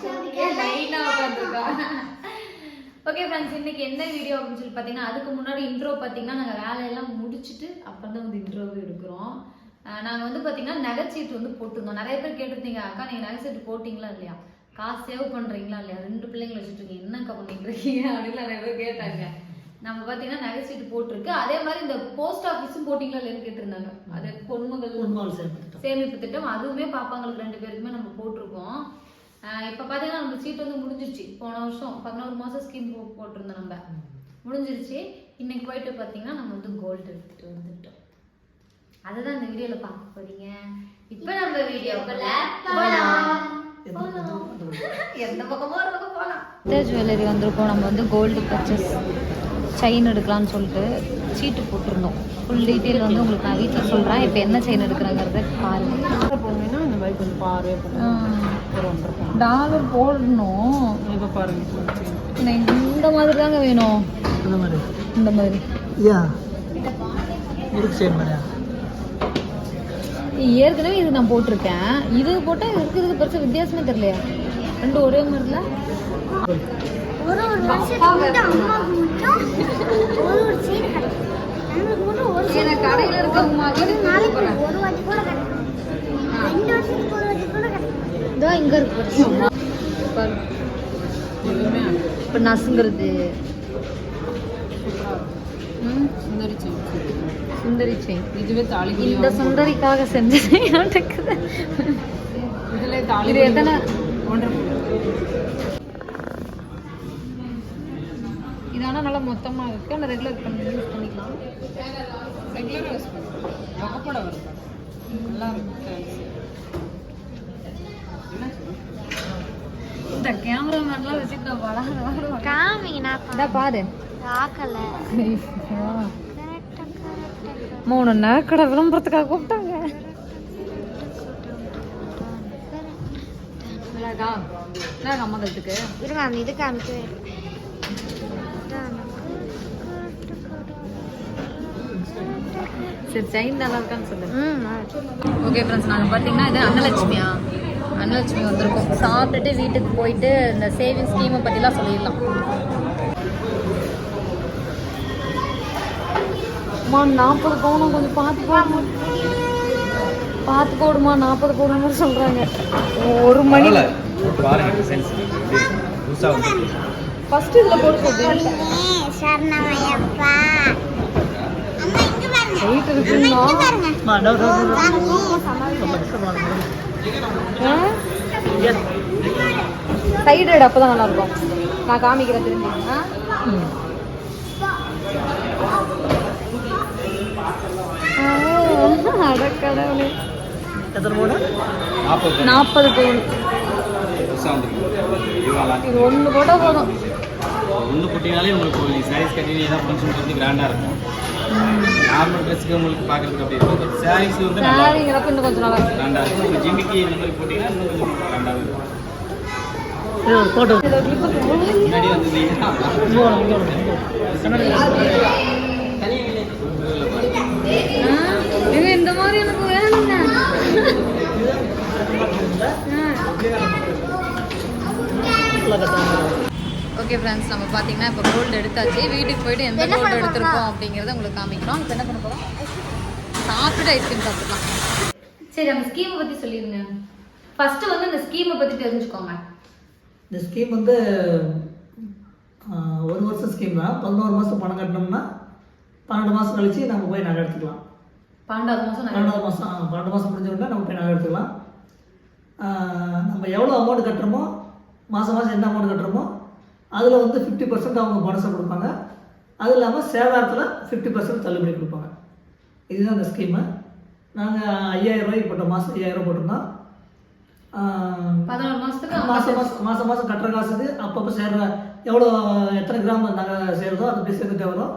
Okay friends இன்னைக்கு என்ன video அப்படின்னு சொல்லி பார்த்தீங்கன்னா அதுக்கு முன்னாடி இன்ட்ரோ பார்த்தீங்கன்னா நாங்கள் வேலையெல்லாம் முடிச்சுட்டு அப்புறம் தான் வந்து இன்ட்ரோவே எடுக்கிறோம். நாங்கள் வந்து பார்த்தீங்கன்னா நகைச்சீட்டு வந்து போட்டிருந்தோம். நிறைய பேர் கேட்டிருந்தீங்க அக்கா நீங்கள் நகைச்சீட்டு போட்டிங்களா இல்லையா? காசு சேவ் பண்ணுறீங்களா இல்லையா? ரெண்டு பிள்ளைங்களை வச்சுட்டு இருக்கீங்க. என்னக்கா பண்ணிட்டு இருக்கீங்க அப்படின்னு நிறைய பேர் கேட்டாங்க. நம்ம பார்த்தீங்கன்னா நகைச்சீட்டு போட்டிருக்கு. அதே மாதிரி இந்த போஸ்ட் ஆஃபீஸும் போட்டிங்களா இல்லையான்னு கேட்டிருந்தாங்க. அது பொன்மகள் சேமிப்பு திட்டம். அதுவுமே பாப்பாங்களுக்கு ரெண்டு பேருக்குமே நம்ம போட்டிருக்கோம். இப்ப பாத்தீங்கன்னா நம்ம சீட் வந்து முடிஞ்சிருச்சு. போன வருஷம் பதினோரு மாசம் ஸ்கீம் போட்டிருந்தோம் நம்ம. முடிஞ்சிருச்சு. இன்னைக்கு போயிட்டு பாத்தீங்கன்னா நம்ம வந்து கோல்டு எடுத்துட்டு வந்துட்டோம். அதுதான் இந்த வீடியோல பார்க்க போறீங்க. இப்ப நம்ம வீடியோக்குள்ள போலாம். எந்த பக்கமோ ஒரு பக்கம் போகலாம் ஜுவல்லரி வந்திருக்கோம். நம்ம வந்து கோல்டு பர்ச்சேஸ் செயின் எடுக்கலாம்னு சொல்லிட்டு சீட்டு போட்டிருந்தோம். ஃபுல் டீட்டெயில் வந்து உங்களுக்கு நான் வீட்டில் சொல்கிறேன் இப்போ என்ன செயின் எடுக்கிறேங்கிறத பாருங்க. பார்வை ஒரு ஒன்றரை பவுன். டாலர் போடணும். இப்போ பாருங்க எனக்கு இந்த மாதிரி தாங்க வேணும். இந்த மாதிரி. இந்த மாதிரி. யா. இருக்கு சேம் மாதிரியா ஏற்கனவே இது நான் போட்டிருக்கேன். இது போட்டால் இருக்கிறதுக்கு பெருசாக வித்தியாசமே தெரியலையா. ரெண்டும் ஒரே மாதிரில? ஒரு ஒரு வருஷத்துக்கு அம்மாவுக்கு மட்டும் ஒரு ஒரு சீன் கிடைக்கும் நம்மளுக்கு மட்டும் ஒரு சீன் எனக்கு கடையில் இருக்க ஒரு நாளைக்கு ஒரு வாட்டி கூட கிடைக்கும் ரெண்டு வருஷத்துக்கு ஒரு வாட்டி கூட இங்கே இருக்கு இப்போ நசுங்கிறது சுந்தரி செயின். இதுவே தாலி இந்த சுந்தரிக்காக செஞ்சது இருக்குது இதுல தாலி இது எத்தனை. இது ஆனால் நல்லா மொத்தமாக இருக்கு. ஆனால் ரெகுலர் பண்ணி யூஸ் பண்ணிக்கலாம். ரெகுலர் யூஸ் பண்ணுறோம் வகப்பட வருது நல்லா இருக்கும். இந்த கேமராமேன்லாம் வச்சுட்டு வளர காமிங்கண்ணா வளர. பாரு. பார்க்கல. மூணு நேக்கடை விளம்பரத்துக்காக கூப்பிட்டாங்க. இருங்க அந்த இது காமிக்கவே சரி செயின் நல்லா இருக்கான்னு சொல்லு. ம் ஓகே ஃப்ரெண்ட்ஸ் நாங்கள் பார்த்தீங்கன்னா இது அன்னலட்சுமியா? அன்னலட்சுமி வந்திருக்கோம். சாப்பிட்டுட்டு வீட்டுக்கு போயிட்டு இந்த சேவிங் ஸ்கீமை பற்றிலாம் சொல்லிடலாம். அம்மா நாற்பது பவுனும் கொஞ்சம் பார்த்து போடுமா? பார்த்து போடுமா நாற்பது பவுனுன்னு சொல்கிறாங்க ஒரு மணி ஃபர்ஸ்ட் இதில் போட்டு போட்டு சரணமையப்பா வெயிட் இருக்குன்னா சைடு அப்போ தான் நல்லா இருக்கும் நான் காமிக்கிறேன் திரும்பி அடக்கடவுளே? நாற்பது நாற்பது பவுன் இது ஒன்று போட்டால் போதும். ஒன்று போட்டிங்கனாலே உங்களுக்கு சாரீஸ் கட்டி ஏதாவது ஃபங்க்ஷன் வந்து கிராண்டாக இருக்கும். நார்மல் ட்ரெஸ்ஸுக்கு உங்களுக்கு பார்க்கறதுக்கு அப்படி இருக்கும். சாரீஸ் வந்து நல்லா சாரிங்கிறப்ப இன்னும் கொஞ்சம் நல்லா இருக்கும். கிராண்டாக இருக்கும். இப்போ ஜிமிக்கி இந்த மாதிரி போட்டிங்கன்னா இன்னும் கொஞ்சம் கிராண்டாக இருக்கும். கிளிப்பு முன்னாடி வந்தீங்கன்னா இங்க வாங்க, இங்க வாங்க. கண்ணாடி இது இந்த மாதிரி எனக்கு வேணுங்க full ஆ கட்டாம. ஓகே ஃப்ரெண்ட்ஸ் நம்ம பார்த்தீங்கன்னா இப்போ கோல்டு எடுத்தாச்சு. வீட்டுக்கு போயிட்டு எந்த என்ன கோல்டு எடுத்திருக்கோம் அப்படிங்கிறத உங்களுக்கு காமிக்கிறோம். இப்போ என்ன பண்ண போகிறோம் சாப்பிட்டுட்டு ஐஸ்கிரீம் சாப்பிடலாம். சரி அந்த ஸ்கீமை பற்றி சொல்லிடுங்க ஃபர்ஸ்ட் வந்து அந்த ஸ்கீமை பற்றி தெரிஞ்சுக்கோங்க. இந்த ஸ்கீம் வந்து ஒரு வருஷம் ஸ்கீம் தான். பதினோரு மாதம் பணம் கட்டினோம்னா பன்னெண்டு மாதம் கழிச்சு நம்ம போய் நகை எடுத்துக்கலாம். பன்னெண்டாவது மாதம் பன்னெண்டாவது மாதம் பன்னெண்டு மாதம் முடிஞ்ச உடனே நம்ம போய் நகை எடுத்துக்கலாம். நம்ம எவ்வளோ அமௌண்ட் கட்டுறோமோ மாதம் மாதம் என்ன அமௌண்ட் கட்டுறோமோ அதில் வந்து ஃபிஃப்டி பர்சன்ட் அவங்க போனஸை கொடுப்பாங்க. அது இல்லாமல் சேதாரத்தில் ஃபிஃப்டி பர்சன்ட் தள்ளுபடி கொடுப்பாங்க. இதுதான் அந்த ஸ்கீமு நாங்கள் ஐயாயிரம் ரூபாய்க்கு போட்டோம் மாதம் ஐயாயிரம் போட்டிருந்தோம். பதினோரு மாதத்துக்கு மாதம் மாதம் மாதம் மாதம் கட்டுற காசுக்கு அப்பப்போ சேர்ற எவ்வளோ எத்தனை கிராம் நாங்கள் சேருதோ அது அப்படியே சேர்ந்துட்டே வரும்.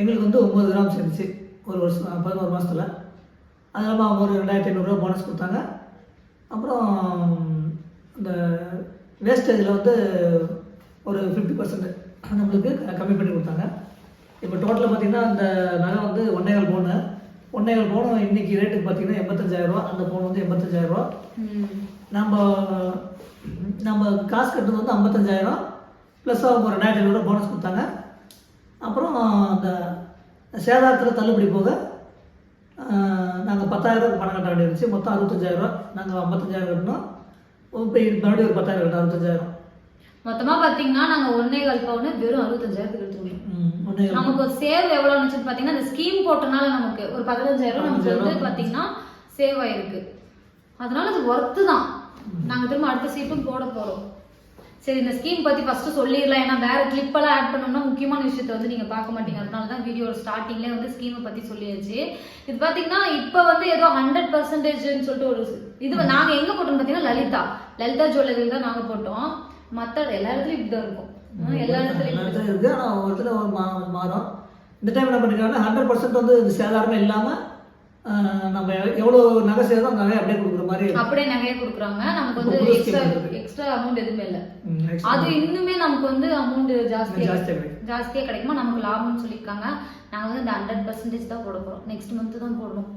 எங்களுக்கு வந்து ஒம்பது கிராம் சேர்ந்துச்சு ஒரு வருஷம் பதினோரு மாதத்தில் அது இல்லாமல் அவங்க ஒரு ரெண்டாயிரத்தி ஐநூறுரூவா போனஸ் கொடுத்தாங்க. அப்புறம் இந்த வேஸ்டேஜில் வந்து ஒரு ஃபிஃப்டி பர்சன்ட் நம்மளுக்கு க- கம்மி பண்ணி கொடுத்தாங்க. இப்போ டோட்டலாக பார்த்தீங்கன்னா அந்த நகை வந்து ஒன்னேகால் பவுனு. ஒன்னேகால் பவுன் இன்னைக்கு ரேட்டுக்கு பார்த்தீங்கன்னா எண்பத்தஞ்சாயிரரூவா அந்த பவுன் வந்து எண்பத்தஞ்சாயிரரூவா ம். நம்ம நம்ம காசு கட்டுறது வந்து ஐம்பத்தஞ்சாயிரம். ப்ளஸ் அவங்க ஒரு ரெண்டாயிரத்தி ஐநூறுரூவா போனஸ் கொடுத்தாங்க. அப்புறம் அந்த சேதாரத்தில் தள்ளுபடி போக நாங்கள் பத்தாயிரம் பணம் கட்ட வேண்டியிருந்துச்சு. மொத்தம் அறுபத்தஞ்சாயிரரூவா நாங்கள் ஐம்பத்தஞ்சாயிரம் கட்டினோம். இப்போ மறுபடியும் ஒரு பத்தாயிரம் கட்டணும் அறுபத்தஞ்சாயிரம். மொத்தமா பாத்தீங்கன்னா நாங்க ஒன்னே கால் பவுன் வெறும் அறுபத்தஞ்சாயிரத்துக்கு எடுத்துக்கணும். நமக்கு ஒரு சேவ் எவ்வளவு இருந்துச்சுன்னு பாத்தீங்கன்னா இந்த ஸ்கீம் போட்டனால நமக்கு ஒரு பதினஞ்சாயிரம் நமக்கு வந்து பதினஞ்சாயிரம். பாத்தீங்கன்னா சேவ் ஆயிருக்கு. அதனால அது ஒர்த்து தான். நாங்க திரும்ப அடுத்த சீட்டும் போட போறோம். சரி இந்த ஸ்கீம் பத்தி ஃபர்ஸ்ட் சொல்லிடலாம். ஏன்னா வேற கிளிப் எல்லாம் ஆட் பண்ணோம்னா முக்கியமான விஷயத்த வந்து நீங்க பார்க்க மாட்டீங்க அதனால தான் வீடியோ ஸ்டார்டிங்லேயே வந்து ஸ்கீமை பத்தி சொல்லியாச்சு. இது பாத்தீங்கன்னா இப்போ வந்து ஏதோ ஹண்ட்ரட் பர்சன்டேஜ்னு சொல்லிட்டு ஒரு இது வந்து நாங்க எங்க போட்டோம் பாத்தீங்கன்னா லலிதா. லலிதா ஜுவல்லரி தான் நாங்க போட்டோம். மத்த எல்லா இடத்துலயும் இப்படி தான் இருக்கும் எல்லா இடத்துலயும் இருக்கு. ஆனால் ஒரு இடத்துல ஒரு மா மாதம் இந்த டைம் என்ன பண்ணிருக்காங்கன்னா ஹண்ட்ரட் பர்சன்ட் வந்து இந்த சேதாரமே இல்லாமல் நம்ம எவ்வளோ நகை செய்யறதோ அந்த அப்படியே கொடுக்குற மாதிரி அப்படியே நகையை கொடுக்குறாங்க. நமக்கு வந்து எக்ஸ்ட்ரா. எக்ஸ்ட்ரா அமௌண்ட் எதுவுமே இல்லை. அது இன்னுமே நமக்கு வந்து அமௌண்ட் ஜாஸ்தியா ஜாஸ்தியா கிடைக்கும். நமக்கு லாபம்னு சொல்லியிருக்காங்க. நாங்க வந்து இந்த ஹண்ட்ரட் பர்சன்டேஜ் தான் போட நெக்ஸ்ட் மந்த் தான் போடணும். ஆஹ்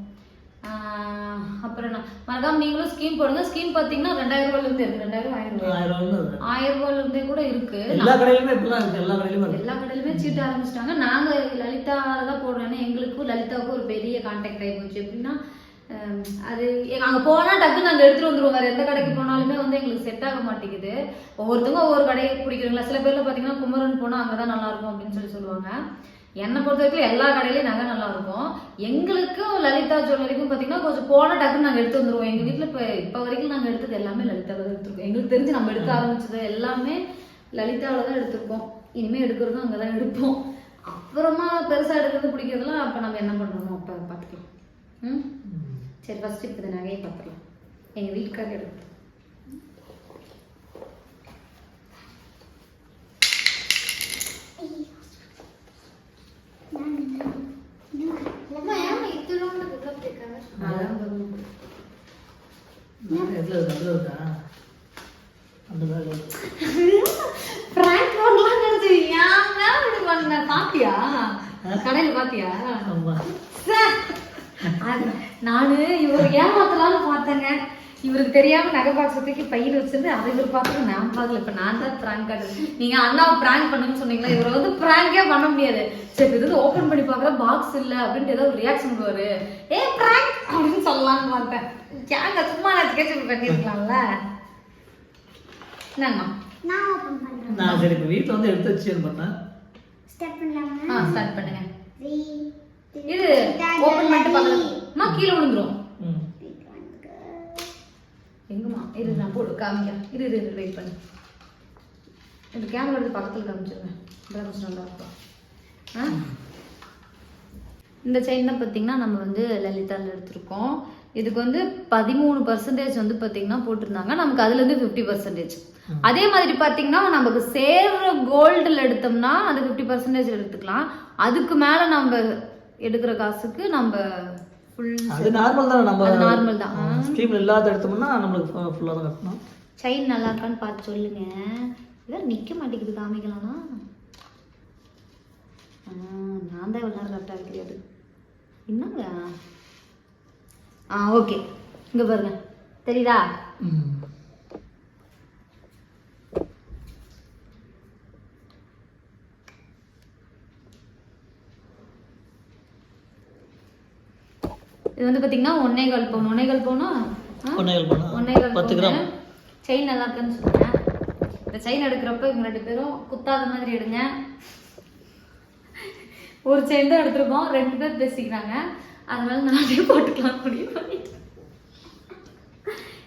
அப்புறம் என்ன மறக்காம நீங்களும் ஸ்கீம் போடுங்க. ஸ்கீம் பாத்தீங்கன்னா ரெண்டாயிரம் ரூபாயில இருந்து இருக்கு. ரெண்டாயிரம் ஆயிரம் ரூபாய் ஆயிரம் ரூபா இருக்கு. ஆயிரம் ரூபாயில இருந்தே கூட இருக்கு. எல்லா கடையிலுமே இப்படிலாம் இருக்கு. எல்லா கடையிலுமே எல்லா கடையிலுமே சீட் ஆரம்பிச்சிட்டாங்க. நாங்க லலிதா தான் போடுறோம். ஏன்னா எங்களுக்கும் லலிதாவுக்கும் ஒரு பெரிய கான்டாக்ட் ஆகி போச்சு. எப்படின்னா அது அங்க போனா டக்கு நாங்க எடுத்துட்டு வந்துருவோம். வேற எந்த கடைக்கு போனாலுமே வந்து எங்களுக்கு செட் ஆக மாட்டேங்குது. ஒவ்வொருத்தவங்க ஒவ்வொரு கடையை பிடிக்கிறீங்களா? சில பேர்ல பாத்தீங்கன்னா குமரன் போனா அங்கதான் நல்லா இருக்கும் அப்படின்னு சொல்லி சொல்லுவாங்க. என்னை பொறுத்த வரைக்கும் எல்லா கடையிலயும் நகை நல்லா இருக்கும். எங்களுக்கும் லலிதா ஜுவல்லரிக்கும் பாத்தீங்கன்னா கொஞ்சம் போன டக்குன்னு நாங்க எடுத்து வந்துருவோம். எங்க வீட்ல இப்ப இப்ப வரைக்கும் நாங்க எடுத்தது எல்லாமே லலிதாவை தான் எடுத்திருக்கோம். எங்களுக்கு தெரிஞ்சு நம்ம எடுக்க ஆரம்பிச்சது எல்லாமே லலிதாவில தான் எடுத்திருக்கோம். இனிமே எடுக்கிறதும் அங்கதான் எடுப்போம். அப்புறமா பெருசா எடுக்கிறது பிடிக்கிறதுலாம் அப்ப நம்ம என்ன பண்றோமோ அப்ப பாத்துக்கலாம். ம்? சரி ஃபர்ஸ்ட் இப்போ நகையை பார்த்துக்கலாம் எங்க வீட்டுக்காரர் எடுத்து அதான் பாருங்க. எதுல இருக்கு அதுல இருக்கா அந்த மாதிரி இருக்கு. prank பண்ணலாம்னு நினைச்சு, ஏன் மேல இப்படி பண்ண? பாத்தியா? கடையில பாத்தியா? நானு இவர் ஏமாத்தலாம்னு பார்த்தேங்க. இவருக்கு தெரியாம நகை பாக்ஸ் தூக்கி பையில வச்சிருந்து அதை இவர் பார்த்து நான் பார்க்கல இப்ப நான் தான் பிராங்க் காட்டுது நீங்க அண்ணாவை பிராங்க் பண்ணுன்னு சொன்னீங்களா? இவரை வந்து பிராங்கே பண்ண முடியாது. சரி இது ஓபன் பண்ணி பாக்குற பாக்ஸ் இல்ல அப்படின்ட்டு ஏதோ ஒரு ரியாக்ஷன் பண்ணுவாரு. ஏ பிராங்க் அப்படின்னு சொல்லலாம்னு பார்த்தேன். ஏங்க சும்மா நான் கேட்டு பண்ணிருக்கலாம்ல என்னங்கம்மா நான் ஓப்பன் பண்றேன். நான் சரி இப்போ வீட்டில் வந்து எடுத்து வச்சுன்னு பார்த்தேன் ஸ்டார்ட் பண்ணலாமா? ஆ ஸ்டார்ட் பண்ணுங்க. இது ஓபன் பண்ணிட்டு பார்க்கலாம் அம்மா கீழே விழுந்துரும் ம் எங்கம்மா இரு நான் போட்டு காமிக்கிறேன் இரு இரு இரு வெயிட் பண்ணு. இந்த கேமரா எடுத்து பக்கத்தில் காமிச்சிருங்க. அதான் கொஞ்சம் நல்லா இருக்கும். ஆ? இந்த செயின் தான் பார்த்தீங்கன்னா நம்ம வந்து லலிதாவில் எடுத்திருக்கோம். இதுக்கு வந்து பதிமூணு பர்சன்டேஜ் வந்து பார்த்தீங்கன்னா போட்டிருந்தாங்க. நமக்கு அதுலேருந்து ஃபிஃப்டி பர்சன்டேஜ் அதே மாதிரி பார்த்தீங்கன்னா நமக்கு சேர்ற கோல்டில் எடுத்தோம்னா அது ஃபிஃப்டி பர்சன்டேஜ் எடுத்துக்கலாம். அதுக்கு மேலே நம்ம எடுக்கிற காசுக்கு நம்ம அது நார்மல் தான் நம்ம அது நார்மல் தான். ஸ்கீம்ல இல்லாத எடுத்தோம்னா நம்மளுக்கு ஃபுல்லாக தான் கட்டணும். செயின் நல்லா இருக்கான்னு பார்த்து சொல்லுங்க. இதான் நிற்க மாட்டேங்குது காமிக்கலாம்னா நான் தான் இவ்வளோ நேரம் கரெக்டாக இருக்கிறது என்னங்க? ஆ ஓகே இங்கே பாருங்க. தெரியுதா? ம். இது வந்து பார்த்தீங்கன்னா ஒன்னே கால் பவுன். ஒன்னே கால் பவுனா ஒன்னேகால் பவுனா? ஒன்னே கால் பத்து கிராம். செயின் நல்லா இருக்குன்னு சொன்னேன் இந்த செயின் எடுக்கிறப்ப இவங்க ரெண்டு பேரும் குத்தாத மாதிரி எடுங்க. ஒரு செயின் தான் எடுத்திருக்கோம். ரெண்டு பேர் பேசிக்கிறாங்க. அதனால நானே போட்டுக்கலாம். பண்ணிட்டேன்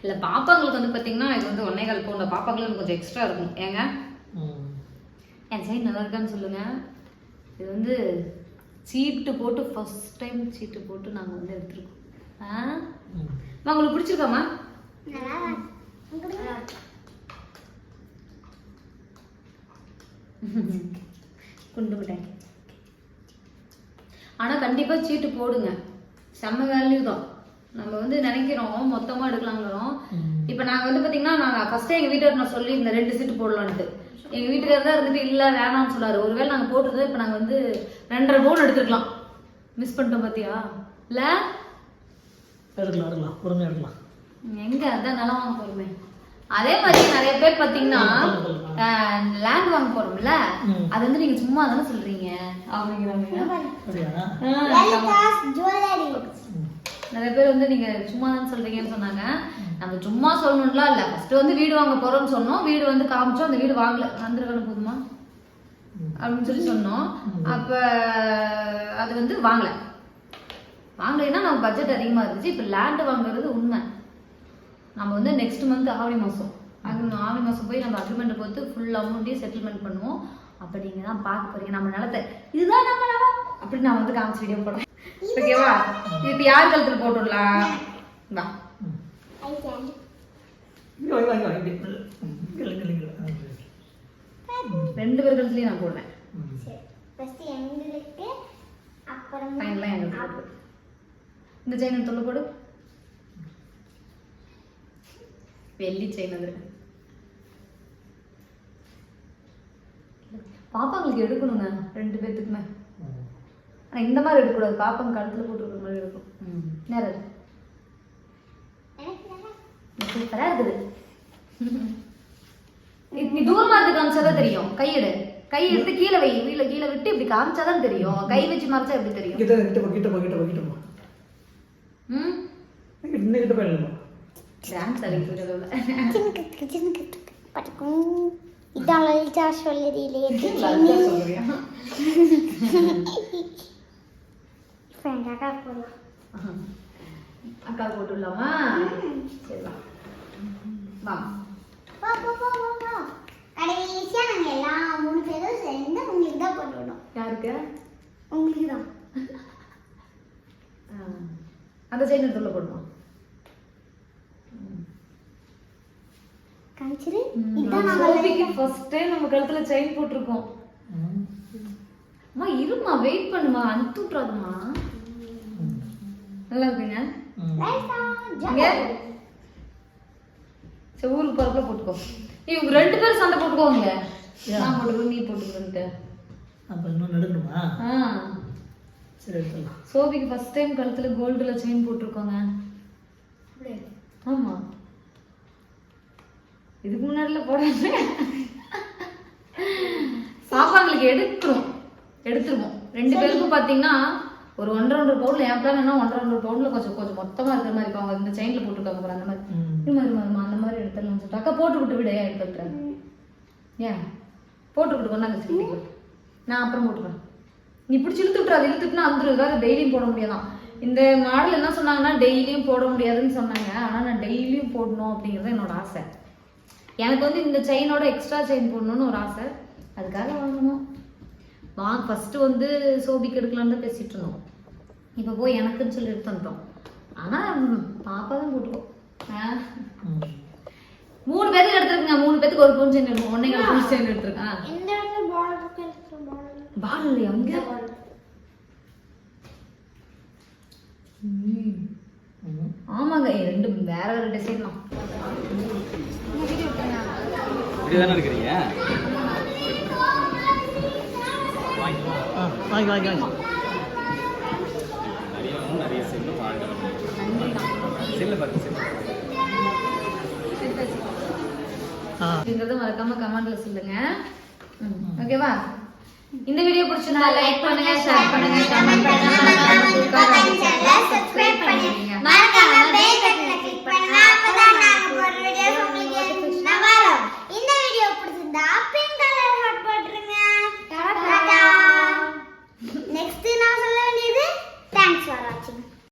இல்லை பாப்பாங்களுக்கு வந்து பார்த்தீங்கன்னா இது வந்து ஒன்னே கால் பவுன் பாப்பாங்களுக்கு கொஞ்சம் எக்ஸ்ட்ரா இருக்கும். ஏங்க? என் சைன் நல்லா இருக்கான்னு சொல்லுங்க. இது வந்து சீட்டு போட்டு ஃபர்ஸ்ட் டைம் சீட்டு போட்டு நாங்கள் வந்து எடுத்துருக்கோம். ஆ? உங்களுக்கு இருக்கு. குண்டு மிட்டாய் ஆனால் கண்டிப்பாக சீட்டு போடுங்க. செம்ம வேல்யூ தான். நம்ம வந்து நினைக்கிறோம் மொத்தமாக எடுக்கலாங்கிறோம் ம். இப்போ நாங்கள் வந்து பார்த்தீங்கன்னா நாங்கள் ஃபஸ்ட்டே எங்கள் வீட்டுக்கு நான் சொல்லி இந்த ரெண்டு சீட்டு போடலான்ட்டு. எங்கள் வீட்டுக்காரர் தான் இருந்துட்டு இல்லை வேணாம்னு சொல்லாரு ஒருவேளை நாங்கள் போட்டுருந்தோம் இப்போ நாங்கள் வந்து ரெண்டரை பவுன் எடுத்துருக்கலாம். மிஸ் பண்ணிட்டோம் பார்த்தியா இல்லை? எடுக்கலாம் எடுக்கலாம். பொறுமையாக எடுக்கலாம். எங்கே? அதான் நிலம் வாங்க போகிறோமே அதே மாதிரி நிறைய பேர் பாத்தீங்கன்னா லேண்ட் வாங்க போறோம்ல. அது வந்து நீங்க சும்மா தானே சொல்றீங்க? அப்படிங்கிறாங்க. நிறைய பேர் வந்து நீங்க சும்மா தான் சொல்றீங்கன்னு சொன்னாங்க. நம்ம சும்மா சொல்லணும்லாம் இல்ல. ஃபர்ஸ்ட் வந்து வீடு வாங்க போறோம்னு சொன்னோம். வீடு வந்து காமிச்சோம். அந்த வீடு வாங்கல. வந்துருக்கணும் போதுமா? அப்படின்னு சொல்லி சொன்னோம். அப்ப அது வந்து வாங்கல. வாங்கலைன்னா நம்ம பட்ஜெட் அதிகமா இருந்துச்சு. இப்ப லேண்ட் வாங்குறது உண்மை. நம்ம வந்து நெக்ஸ்ட் மந்த் ஆவணி மாசம். அது ஆவணி மாசம் போய் நம்ம அக்ரிமெண்ட் போட்டு ஃபுல் அமௌண்ட்டையும் செட்டில்மெண்ட் பண்ணுவோம். அப்ப நீங்க தான் பார்க்க போறீங்க. நம்ம நிலத்தை. இதுதான் நம்ம நிலம். அப்படின்னு நான் வந்து காமிச்சு வீடியோ போடுறேன். ஓகேவா இப்ப யார் கழுத்துல போட்டுடலாம்? வா. ரெண்டு பேர் கழுத்துலயும் நான் போடுவேன் ஃபைனலாக எங்களுக்கு. இந்த செயின் எடுத்து போடு. வெள்ளி செயின் அது. பாப்பாங்களுக்கு எடுக்கணுங்க ரெண்டு பேத்துக்குமே. ம். ஆனா இந்த மாதிரி எடுக்கக்கூடாது. பாப்பாங்க கழுத்துல போட்டுருக்கிற மாதிரி இருக்கும். நேரம் சூப்பரா இருக்குது. நீ- தூரமா இருந்து காமிச்சாதான் தெரியும். கையெடு கை எடுத்து கீழே வை. வீல கீழே விட்டு இப்படி காமிச்சாதான் தெரியும். கை வச்சு மறைச்சா எப்படி தெரியும்? கிட்ட கிட்ட போ கிட்ட போ கிட்ட போ கிட்ட போ. ம்? இன்னும் கிட்ட போயிடலாமா டான்ஸ் அடிக்கிறது பட்டுக்கும் இதான் லலிதா போடலாம் அக்கா போட்டு விடலாமா சரி வா. வா மூணு பேரும் சேர்ந்து உங்களுக்கு தான் போட்டு விடணும். யாருக்கு? உங்களுக்கு தான். ஆ, அந்த சைடு எடுத்துள்ள போடுவோம் காமிச்சிரு. இதான் ஃபர்ஸ்ட் டைம் நம்ம கழுத்துல செயின் போட்டிருக்கோம். அம்மா இருமா வெயிட் பண்ணுமா? அனுப்பிச்சு விட்றாதுமா ம். நல்லா இருக்குங்க ம். லலிதா இங்க ஜுவல்லரி சரி ஊருக்கு போறப்ப போட்டுக்கோ இவங்க ரெண்டு பேரும் சண்டை போட்டுக்கோங்க ஏன்? நான் போட்டுக்கோ நீ போட்டுக்கோன்ட்டு அப்ப இன்னும் நடுக்கணுமா ஆ சரி எடுத்துடலாம் சோபிக்கு ஃபர்ஸ்ட் டைம் கழுத்துல கோல்டுல செயின் போட்டிருக்கோங்க ஆமா இதுக்கு முன்னாடில போடாம பாப்பாங்களுக்கு எடுக்கிறோம் எடுத்துருவோம் ரெண்டு பேருக்கும் பாத்தீங்கன்னா ஒரு ஒன்றரை ஒன்றரை பவுன்ல என் பிளான் என்ன ஒன்றரை ஒன்றரை பவுன்ல கொஞ்சம் கொஞ்சம் மொத்தமா இருக்கிற மாதிரி இருக்கும் அவங்க இந்த செயின்ல போட்டிருக்காங்க அந்த மாதிரி. இது மாதிரி எடுத்துடலாம்னு சொல்லிட்டு. அக்கா போட்டு விட்டு விட. ஏன் எடுத்துறேன் ஏன்? போட்டு விட்டு கொண்டாங்க சிரிக்கு நான் அப்புறம் போட்டுக்கிறேன் நீ பிடிச்சி இழுத்து விட்டுறாது இழுத்துட்டுனா வந்துருக்காரு டெய்லியும் போட முடியாதான். இந்த மாடல் என்ன சொன்னாங்கன்னா டெய்லியும் போட முடியாதுன்னு சொன்னாங்க. ஆனா நான் டெய்லியும் போடணும் அப்படிங்கிறது என்னோட ஆசை. எனக்கு வந்து இந்த செயினோட எக்ஸ்ட்ரா செயின் போடணும்னு ஒரு ஆசை. அதுக்காக வாங்கணும். வாங்க ஃபர்ஸ்ட் வந்து சோபிக்கு எடுக்கலான்னு தான் பேசிட்டு இருந்தோம். இப்போ போய் எனக்குன்னு சொல்லி எடுத்து வந்துட்டோம். ஆனா ம், பாப்பா தான் போட்டுக்கோ. ஆ. மூணு பேருக்கு எடுத்துருக்கங்க. மூணு பேத்துக்கு ஒரு செயின் எடுக்கும் ஒன்னே செயின் எடுத்துருக்கேன். இந்த இடத்துல இருக்கு? பால் இல்லையா? அங்க. ஆமாங்க. ரெண்டு வேற வேற டிசைன் தான். இருக்கிறீங்க? ஆ, வாங்கி வாங்கி வாங்கி. நிறைய நிறைய செல்லு பார்க்குறோம் செல்ல. அப்படிங்கறத மறக்காம கமெண்ட்ல சொல்லுங்க. ஓகேவா? இந்த வீடியோ பிடிச்சிருந்தா லைக் பண்ணுங்க ஷேர் பண்ணுங்க கமெண்ட் பண்ணுங்க. சப்ஸ்கிரைப் பண்ணுங்க.